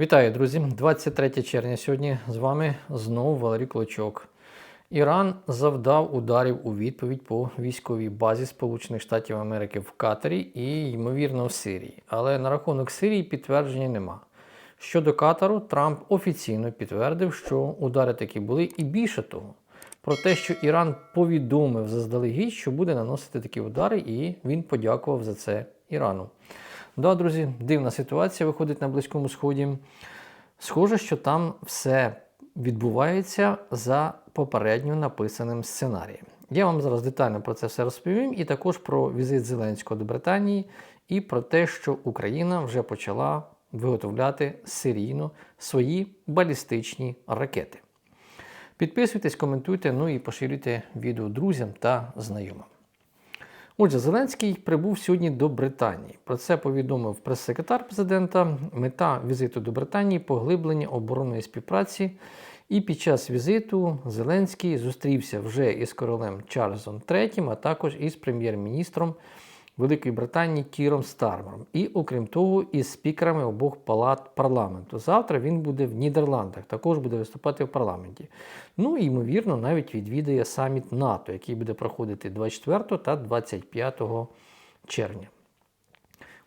Вітаю, друзі! 23 червня сьогодні з вами знову Валерій Клочок. Іран завдав ударів у відповідь по військовій базі Сполучених Штатів Америки в Катарі і, ймовірно, в Сирії. Але на рахунок Сирії підтвердження нема. Щодо Катару, Трамп офіційно підтвердив, що удари такі були, і більше того, про те, що Іран повідомив заздалегідь, що буде наносити такі удари, і він подякував за це Ірану. Да, друзі, дивна ситуація виходить на Близькому Сході. Схоже, що там все відбувається за попередньо написаним сценарієм. Я вам зараз детально про це все розповім, і також про візит Зеленського до Британії, і про те, що Україна вже почала виготовляти серійно свої балістичні ракети. Підписуйтесь, коментуйте, ну і поширюйте відео друзям та знайомим. Отже, Зеленський прибув сьогодні до Британії. Про це повідомив прес-секретар президента. Мета візиту до Британії поглиблення оборонної співпраці. І під час візиту Зеленський зустрівся вже із королем Чарльзом III, а також із прем'єр-міністром Великої Британії Кіром Стармером. І, окрім того, із спікерами обох палат парламенту. Завтра він буде в Нідерландах, також буде виступати в парламенті. Ну і ймовірно, навіть відвідає саміт НАТО, який буде проходити 24 та 25 червня.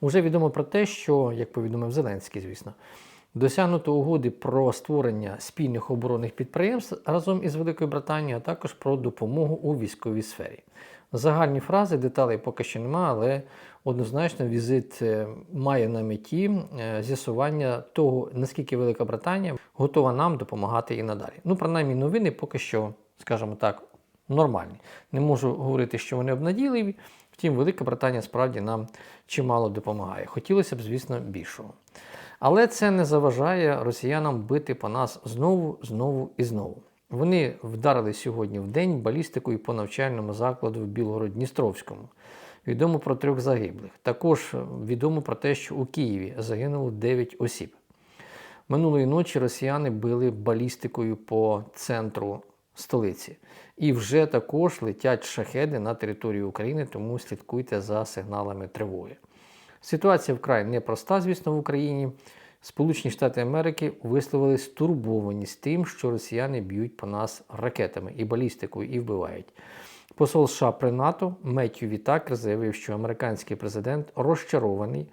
Уже відомо про те, що, як повідомив Зеленський, звісно, досягнуто угоди про створення спільних оборонних підприємств разом із Великою Британією, а також про допомогу у військовій сфері. Загальні фрази, деталей поки що немає, але однозначно візит е, має на меті е, з'ясування того, наскільки Велика Британія готова нам допомагати і надалі. Ну, принаймні, новини поки що, скажімо так, нормальні. Не можу говорити, що вони обнадійливі. Втім, Велика Британія справді нам чимало допомагає. Хотілося б, звісно, більшого. Але це не заважає росіянам бити по нас знову, знову і знову. Вони вдарили сьогодні в день балістикою по навчальному закладу в Білгород-Дністровському. Відомо про трьох загиблих. Також відомо про те, що у Києві загинуло 9 осіб. Минулої ночі росіяни били балістикою по центру столиці. І вже також летять шахеди на територію України, тому слідкуйте за сигналами тривоги. Ситуація вкрай непроста, звісно, в Україні. Сполучені Штати Америки висловили стурбованість тим, що росіяни б'ють по нас ракетами і балістикою і вбивають. Посол США при НАТО Меттью Вітакер заявив, що американський президент розчарований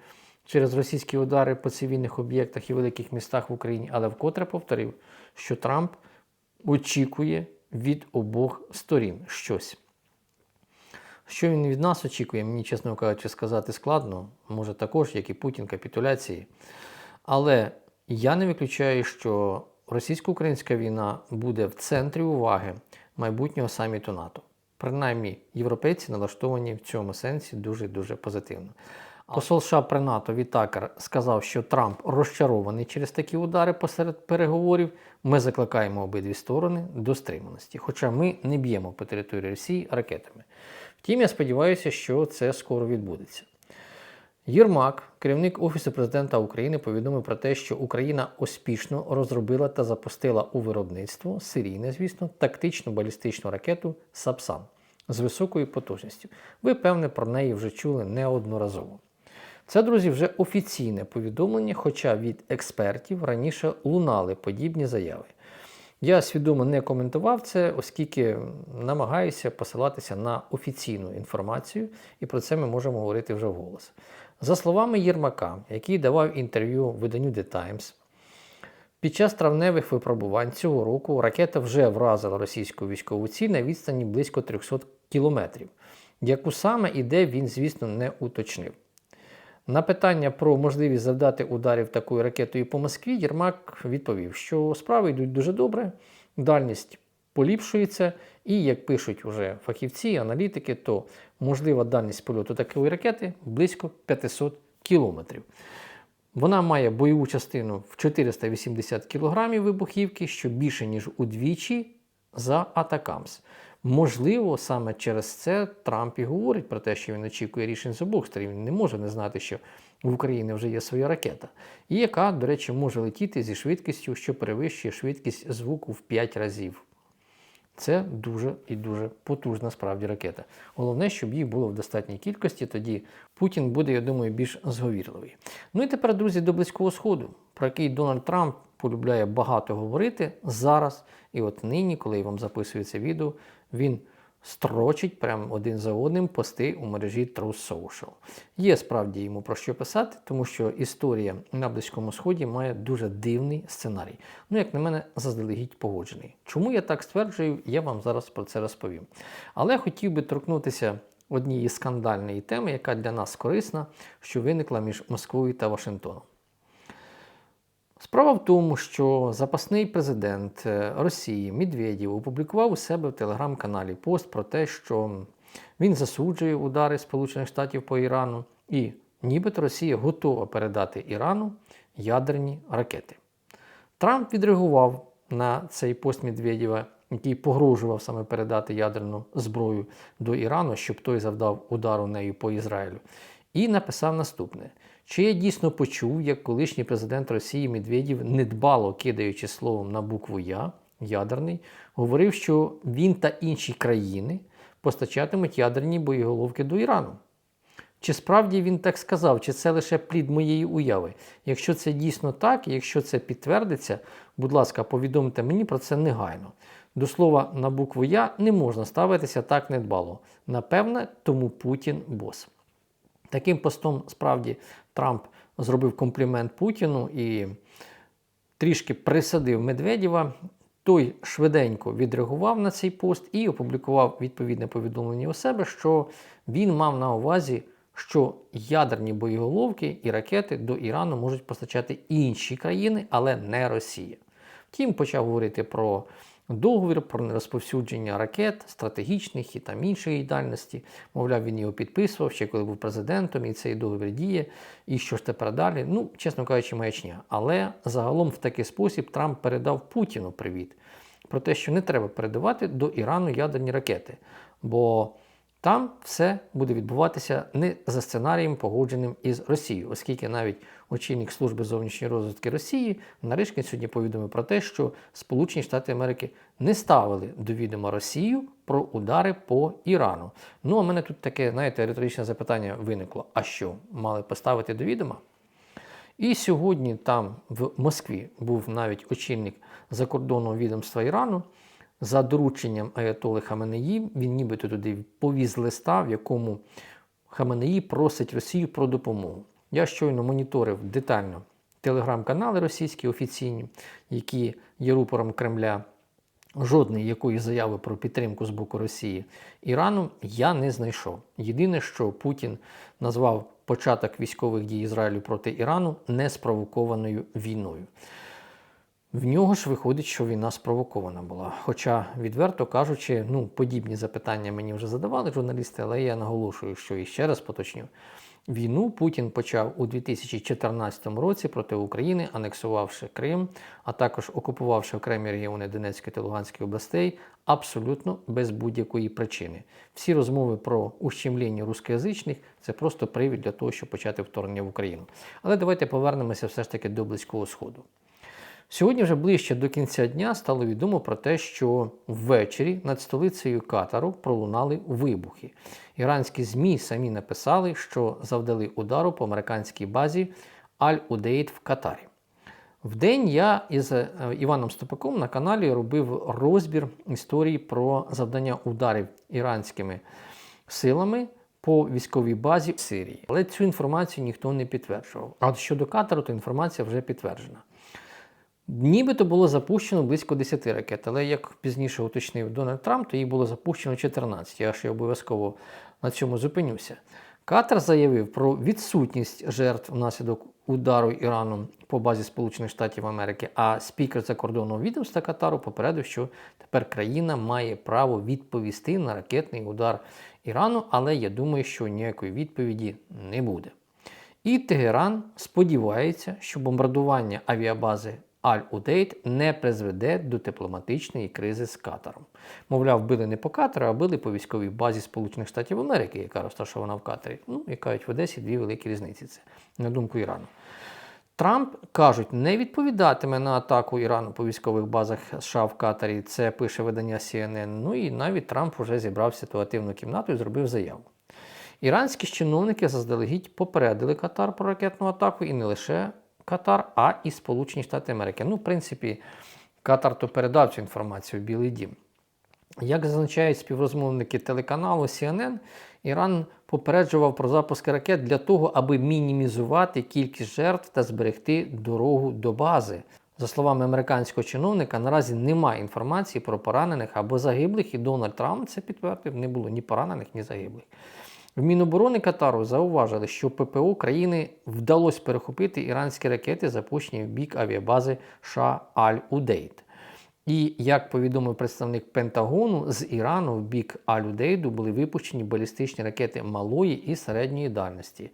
через російські удари по цивільних об'єктах і великих містах в Україні, але вкотре повторив, що Трамп очікує від обох сторін щось. Що він від нас очікує, мені, чесно кажучи, сказати складно, може також, як і Путін, капітуляції. Але я не виключаю, що російсько-українська війна буде в центрі уваги майбутнього саміту НАТО. Принаймні, європейці налаштовані в цьому сенсі дуже-дуже позитивно. Посол США при НАТО Вітакер сказав, що Трамп розчарований через такі удари посеред переговорів. Ми закликаємо обидві сторони до стриманості, хоча ми не б'ємо по території Росії ракетами. Втім, я сподіваюся, що це скоро відбудеться. Єрмак, керівник Офісу президента України, повідомив про те, що Україна успішно розробила та запустила у виробництво серійне, звісно, тактичну балістичну ракету Сапсан з високою потужністю. Ви, певне, про неї вже чули неодноразово. Це, друзі, вже офіційне повідомлення, хоча від експертів раніше лунали подібні заяви. Я свідомо не коментував це, оскільки намагаюся посилатися на офіційну інформацію, і про це ми можемо говорити вже вголос. За словами Єрмака, який давав інтерв'ю виданню The Times, під час травневих випробувань цього року ракета вже вразила російську військову ціль на відстані близько 300 кілометрів. Яку саме і де він, звісно, не уточнив. На питання про можливість завдати ударів такою ракетою по Москві Єрмак відповів, що справи йдуть дуже добре, дальність поліпшується, і, як пишуть уже фахівці, аналітики, то можлива дальність польоту такої ракети близько 500 кілометрів. Вона має бойову частину в 480 кг вибухівки, що більше, ніж удвічі за Атакамс. Можливо, саме через це Трамп і говорить про те, що він очікує рішень з обох сторін. Він не може не знати, що в Україні вже є своя ракета, і яка, до речі, може летіти зі швидкістю, що перевищує швидкість звуку в 5 разів. Це дуже і дуже потужна справді ракета. Головне, щоб їх було в достатній кількості, тоді Путін буде, я думаю, більш зговірливий. Ну і тепер, друзі, до Близького Сходу. про який Дональд Трамп полюбляє багато говорити зараз. І от нині, коли я вам записую це відео, він строчить прямо один за одним пости у мережі Truth Social. Є справді йому про що писати, тому що історія на Близькому Сході має дуже дивний сценарій. Ну, як на мене, заздалегідь погоджений. Чому я так стверджую, я вам зараз про це розповім. Але хотів би торкнутися однієї скандальної теми, яка для нас корисна, що виникла між Москвою та Вашингтоном. Справа в тому, що запасний президент е, Росії Медведєв опублікував у себе в телеграм-каналі пост про те, що він засуджує удари Сполучених Штатів по Ірану, і нібито Росія готова передати Ірану ядерні ракети. Трамп відреагував на цей пост Медведєва, який погрожував саме передати ядерну зброю до Ірану, щоб той завдав удару нею по Ізраїлю, і написав наступне: чи я дійсно почув, як колишній президент Росії Медведєв, недбало кидаючи словом на букву Я, ядерний, говорив, що він та інші країни постачатимуть ядерні боєголовки до Ірану. Чи справді він так сказав, чи це лише плід моєї уяви? Якщо це дійсно так, якщо це підтвердиться, будь ласка, повідомте мені про це негайно. До слова, на букву Я не можна ставитися так недбало. Напевне, тому Путін бос. Таким постом справді Трамп зробив комплімент Путіну і трішки присадив Медведєва. Той швиденько відреагував на цей пост і опублікував відповідне повідомлення у себе, що він мав на увазі, що ядерні боєголовки і ракети до Ірану можуть постачати інші країни, але не Росія. Втім, почав говорити про договір про нерозповсюдження ракет, стратегічних і там іншої дальності. Мовляв, він його підписував ще коли був президентом, і цей договір діє. І що ж тепер далі? Ну, чесно кажучи, маячня. Але загалом в такий спосіб Трамп передав Путіну привіт про те, що не треба передавати до Ірану ядерні ракети. Бо там все буде відбуватися не за сценарієм, погодженим із Росією, оскільки навіть очільник служби зовнішньої розвитки Росії Наришкін сьогодні повідомив про те, що Сполучені Штати Америки не ставили до відома Росію про удари по Ірану. Ну а мене тут таке, знаєте, риторичне запитання виникло: а що, мали поставити до відома? І сьогодні там в Москві був навіть очільник закордонного відомства Ірану. За дорученням Аятоли Хаменеї, він нібито туди повіз листа, в якому Хаменеї просить Росію про допомогу. Я щойно моніторив детально телеграм-канали російські офіційні, які є рупором Кремля. Жодної якої заяви про підтримку з боку Росії Ірану я не знайшов. Єдине, що Путін назвав початок військових дій Ізраїлю проти Ірану неспровокованою війною. В нього ж виходить, що війна спровокована була. Хоча, відверто кажучи, ну, подібні запитання мені вже задавали журналісти, але я наголошую, що і ще раз поточню. Війну Путін почав у 2014 році проти України, анексувавши Крим, а також окупувавши окремі регіони Донецької та Луганської областей абсолютно без будь-якої причини. Всі розмови про ущемління рускоязичних – це просто привід для того, щоб почати вторгнення в Україну. Але давайте повернемося все ж таки до Близького Сходу. Сьогодні вже ближче до кінця дня стало відомо про те, що ввечері над столицею Катару пролунали вибухи. Іранські ЗМІ самі написали, що завдали удару по американській базі Аль-Удейт в Катарі. Вдень я із е, Іваном Стопаком на каналі робив розбір історії про завдання ударів іранськими силами по військовій базі в Сирії. Але цю інформацію ніхто не підтверджував. А от щодо Катару, то інформація вже підтверджена. Нібито було запущено близько 10 ракет, але як пізніше уточнив Дональд Трамп, то їх було запущено 14. Я ще обов'язково на цьому зупинюся. Катар заявив про відсутність жертв внаслідок удару Ірану по базі Сполучених Штатів Америки. А спікер закордонного відомства Катару попередив, що тепер країна має право відповісти на ракетний удар Ірану, але я думаю, що ніякої відповіді не буде. І Тегеран сподівається, що бомбардування авіабази Аль-Удейт не призведе до дипломатичної кризи з Катаром. Мовляв, били не по Катару, а били по військовій базі Сполучених Штатів Америки, яка розташована в Катарі. Ну, і кажуть, в Одесі дві великі різниці. Це на думку Ірану. Трамп кажуть, не відповідатиме на атаку Ірану по військових базах США в Катарі. Це пише видання CNN. Ну і навіть Трамп вже зібрав ситуативну кімнату і зробив заяву. Іранські чиновники заздалегідь попередили Катар про ракетну атаку і не лише Катар, а і Сполучені Штати Америки. Ну, в принципі, Катар то передав цю інформацію в Білий Дім. Як зазначають співрозмовники телеканалу CNN, Іран попереджував про запуски ракет для того, аби мінімізувати кількість жертв та зберегти дорогу до бази. За словами американського чиновника, наразі немає інформації про поранених або загиблих, і Дональд Трамп це підтвердив, не було ні поранених, ні загиблих. В Міноборони Катару зауважили, що ППО країни вдалося перехопити іранські ракети, запущені в бік авіабази Ша Аль-Удейд. І як повідомив представник Пентагону, з Ірану в бік Аль-Удейду були випущені балістичні ракети малої і середньої дальності.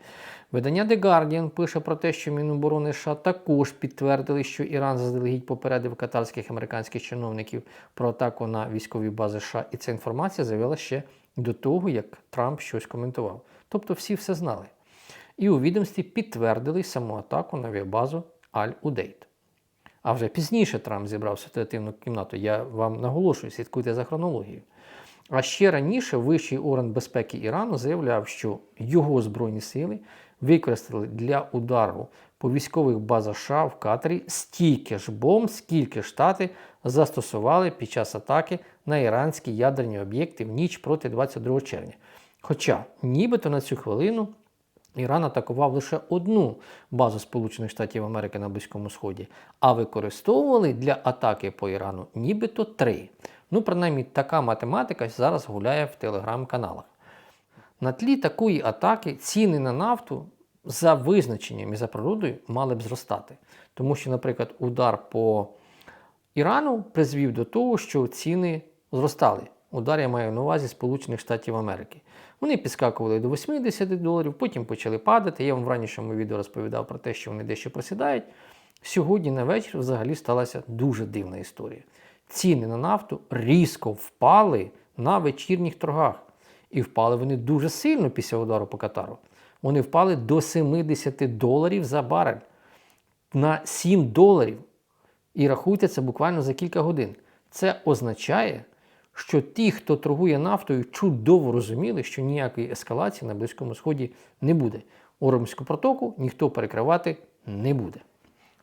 Видання The Guardian пише про те, що Міноборони США також підтвердили, що Іран заздалегідь попередив катарських американських чиновників про атаку на військові бази США, і ця інформація з'явилася ще до того, як Трамп щось коментував. Тобто всі все знали. І у відомстві підтвердили саму атаку на авіабазу Аль-Удейд. А вже пізніше Трамп зібрав ситуативну кімнату. Я вам наголошую, слідкуйте за хронологією. А ще раніше Вищий орган безпеки Ірану заявляв, що його збройні сили використали для удару по військових базах США в Катарі стільки ж бомб, скільки штати застосували під час атаки на іранські ядерні об'єкти в ніч проти 22 червня. Хоча нібито на цю хвилину Іран атакував лише одну базу Сполучених Штатів Америки на Близькому Сході, а використовували для атаки по Ірану нібито три. Ну, принаймні, така математика зараз гуляє в телеграм-каналах. На тлі такої атаки ціни на нафту за визначенням і за природою мали б зростати. Тому що, наприклад, удар по Ірану призвів до того, що ціни зростали. Удар я маю на увазі Сполучених Штатів Америки. Вони підскакували до 80 доларів, потім почали падати. Я вам в ранішому відео розповідав про те, що вони дещо просідають. Сьогодні на вечір взагалі сталася дуже дивна історія. Ціни на нафту різко впали на вечірніх торгах. І впали вони дуже сильно після удару по Катару. Вони впали до 70 доларів за барель. На 7 доларів. І рахуйте це буквально за кілька годин. Це означає, що ті, хто торгує нафтою, чудово розуміли, що ніякої ескалації на Близькому Сході не буде. Оромську протоку ніхто перекривати не буде.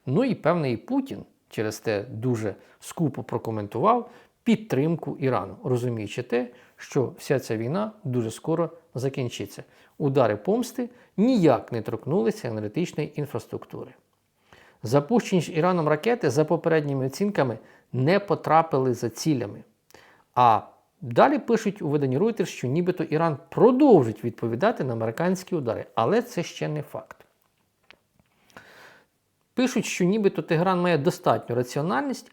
Ну і певний Путін через те дуже скупо прокоментував підтримку Ірану, розуміючи те, що вся ця війна дуже скоро закінчиться. Удари помсти ніяк не торкнулися енергетичної інфраструктури. Запущені ж Іраном ракети за попередніми оцінками не потрапили за цілями. А далі пишуть у виданні Reuters, що нібито Іран продовжить відповідати на американські удари, але це ще не факт. Пишуть, що нібито Тегран має достатню раціональність,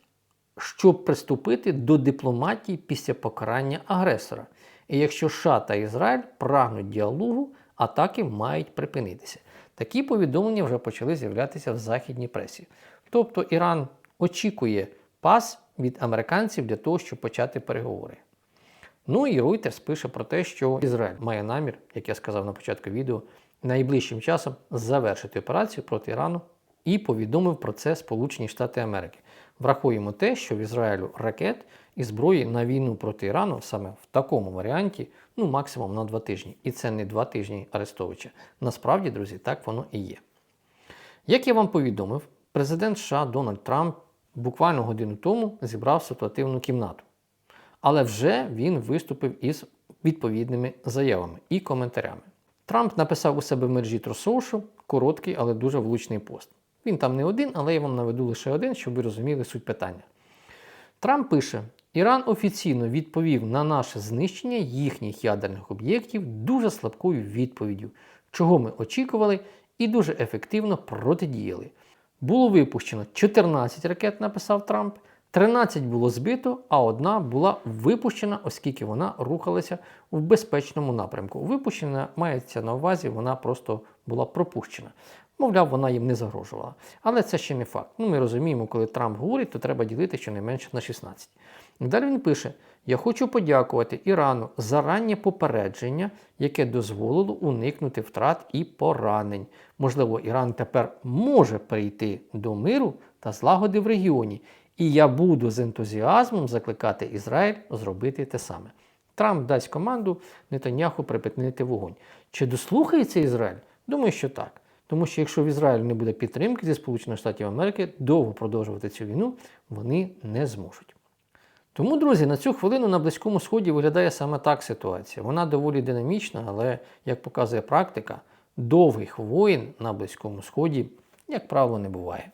щоб приступити до дипломатії після покарання агресора. І якщо США та Ізраїль прагнуть діалогу, атаки мають припинитися. Такі повідомлення вже почали з'являтися в західній пресі. Тобто Іран очікує пас від американців для того, щоб почати переговори. Ну і Reuters пише про те, що Ізраїль має намір, як я сказав на початку відео, найближчим часом завершити операцію проти Ірану і повідомив про це Сполучені Штати Америки. Врахуємо те, що в Ізраїлю ракет і зброї на війну проти Ірану саме в такому варіанті, ну максимум на два тижні. І це не два тижні Арестовича. Насправді, друзі, так воно і є. Як я вам повідомив, президент США Дональд Трамп буквально годину тому зібрав ситуативну кімнату. Але вже він виступив із відповідними заявами і коментарями. Трамп написав у себе в мережі True короткий, але дуже влучний пост. Він там не один, але я вам наведу лише один, щоб ви розуміли суть питання. Трамп пише: Іран офіційно відповів на наше знищення їхніх ядерних об'єктів дуже слабкою відповіддю, чого ми очікували і дуже ефективно протидіяли. Було випущено 14 ракет, написав Трамп. 13 було збито, а одна була випущена, оскільки вона рухалася в безпечному напрямку. Випущена мається на увазі, вона просто була пропущена. Мовляв, вона їм не загрожувала. Але це ще не факт. Ну, Ми розуміємо, коли Трамп говорить, то треба ділити щонайменше на 16. Далі він пише: Я хочу подякувати Ірану за раннє попередження, яке дозволило уникнути втрат і поранень. Можливо, Іран тепер може прийти до миру та злагоди в регіоні. І я буду з ентузіазмом закликати Ізраїль зробити те саме. Трамп дасть команду Нетаньяху припинити вогонь. Чи дослухається Ізраїль? Думаю, що так. Тому що якщо в Ізраїлі не буде підтримки зі Сполучених Штатів Америки, довго продовжувати цю війну вони не зможуть. Тому, друзі, на цю хвилину на Близькому Сході виглядає саме так ситуація. Вона доволі динамічна, але, як показує практика, довгих воїн на Близькому Сході, як правило, не буває.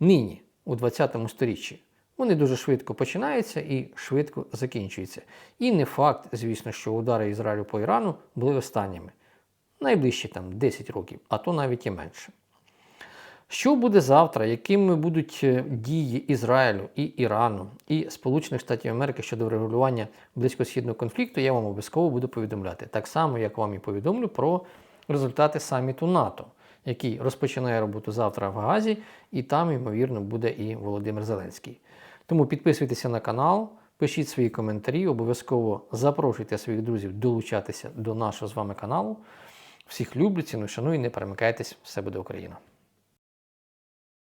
Нині, у 20 сторіччі, вони дуже швидко починаються і швидко закінчуються. І не факт, звісно, що удари Ізраїлю по Ірану були останніми. Найближчі там 10 років, а то навіть і менше. Що буде завтра? Якими будуть е, дії Ізраїлю і Ірану і Сполучених Штатів Америки щодо врегулювання близькосхідного конфлікту, я вам обов'язково буду повідомляти. Так само, як вам і повідомлю про результати саміту НАТО, який розпочинає роботу завтра в Газі, і там, ймовірно, буде і Володимир Зеленський. Тому підписуйтеся на канал, пишіть свої коментарі, обов'язково запрошуйте своїх друзів долучатися до нашого з вами каналу. Всіх люблю, ціную, шаную, не перемикайтесь, все буде Україна!